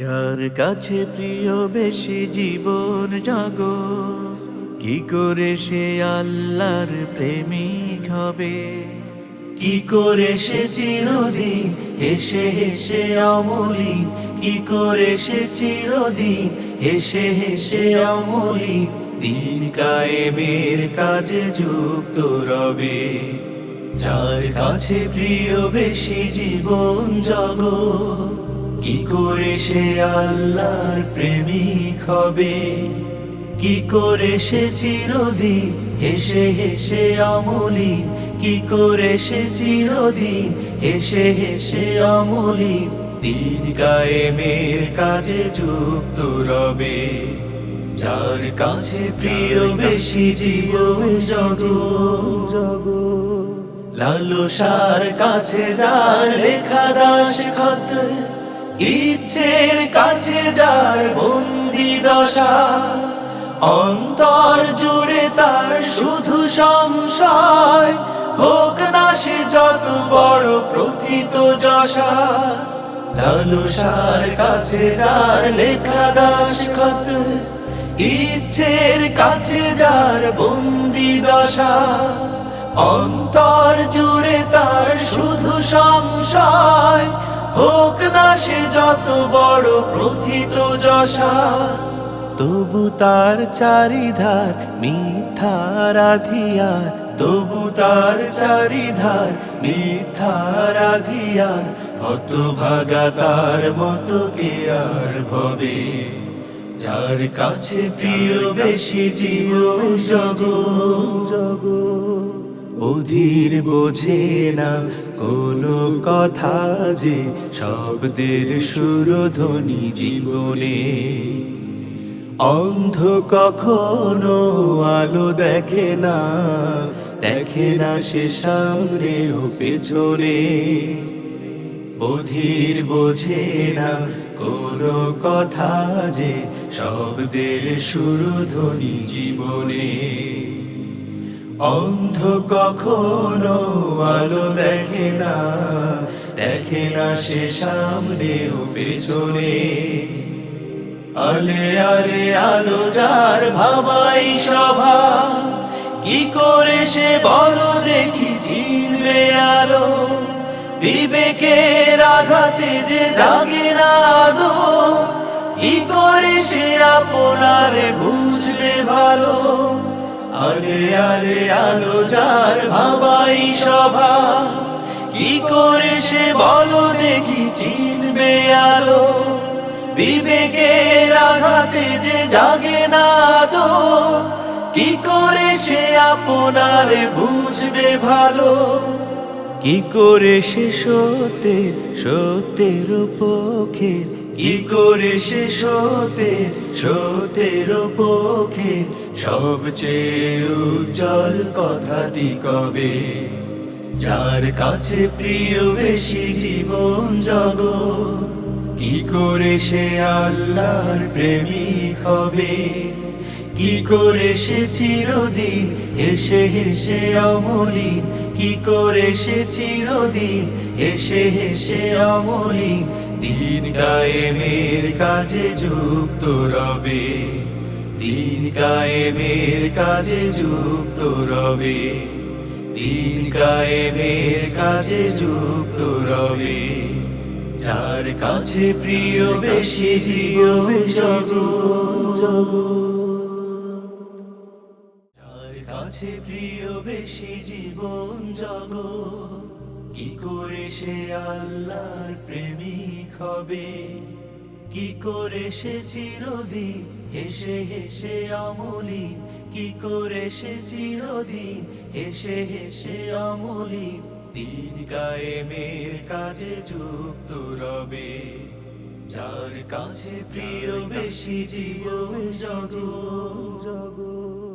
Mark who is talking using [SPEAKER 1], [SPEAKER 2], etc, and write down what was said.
[SPEAKER 1] যার কাছে প্রিয় বেশি জীবন জাগ, কি করে সে আল্লাহর প্রেমিক হবে?
[SPEAKER 2] কি করে সে চিরদিন হেসে হেসে অমলি কি করে সে চিরদিন হেসে হেসে অমলি দিন কায়েমের কাজে যুক্ত রবে, যার কাছে প্রিয় বেশি জীবন জগ। কি করে সে আল্লাহর প্রেমিক হবে? কি করে সে চিরদিন হেসে হেসে অমলি কি করে সে চিরদিন হেসে হেসে অমলি দিন কায়েমের কাজে যুক্ত রবে। যার কাছে প্রিয় বেশি জীবন জগ। লালসার কাছে যার লেখা দাস খত। ইচ্ছের কাছে যার বন্দি দশা, অন্তর জুড়ে তার শুধু সংশয়। হোক না সে যত বড় প্রথিত যশা, লালসার কাছে যার লেখা দাস খত ইচ্ছের কাছে যার বন্দি দশা, অন্তর জুড়ে তার শুধু সংশয়। হোক না সে যত বড় প্রথিত যশা, তবু তার চারিধার মিথ্যার আধিয়ার, তবু তার চারিধার মিথ্যার আধিয়ার অত ভাগা তার মতো কে আর ভবে? যার কাছে প্রিয় বেশি জীবন জগ অধীর বোঝে না কোনো কথা যে শব্দের সুরধ্বনি জীবনে। অন্ধ কখনো আলো দেখে না দেখে না সে সামনে ও পেছনে। অধীর বোঝে না কোনো কথা যে শব্দের সুরধ্বনি জীবনে। অন্ধ কখনো আলো দেখে না দেখে না সে সামনে ও পেছনে। আলে আরে আলো যার ভাবাই সভা, কি করে সে বড় দেখি চিনবে আলো? বিবেকের আঘাতে যে জাগে না আলো, কি করে সে আপনারে বুঝবে ভালো? আরে আরে, আলো যার ভাবাই সভা। কি করে সে বলো দেখি চিনবে আলো? বিবেকের আঘাতে যে জাগে না দো কি করে সে আপনার বুঝবে ভালো? কি করে সে সত্যের সত্যের পক্ষে কি করে সে সত্যের সত্যের পক্ষে? সবচেয়ে উজ্জ্বল কথাটি কবে? যার কাছে প্রিয় বেশি জীবন জগ কি করে সে আল্লাহর প্রেমিক হবে? কি করে সে চিরদিন হেসে হেসে অমলি কি করে সে চিরদিন হেসে হেসে অমলি দিন কায়েমের কাজে যুক্ত রবে। দিন কায়েমের কাজে যুক্ত রবে। দিন কায়েমের কাজে যুক্ত রবে। যার কাছে প্রিয় বেশি জীবন জগ যার কাছে প্রিয় বেশি জীবন জগ কি করে সে আল্লাহর প্রেমিক হবে? কি করে সে চিরদিন হেসে হেসে অমলি কি করে সে চিরদিন হেসে হেসে অমলি দিন কায়েমের কাজে যুক্ত রবে। যার কাছে প্রিয় বেশি জীবন জগ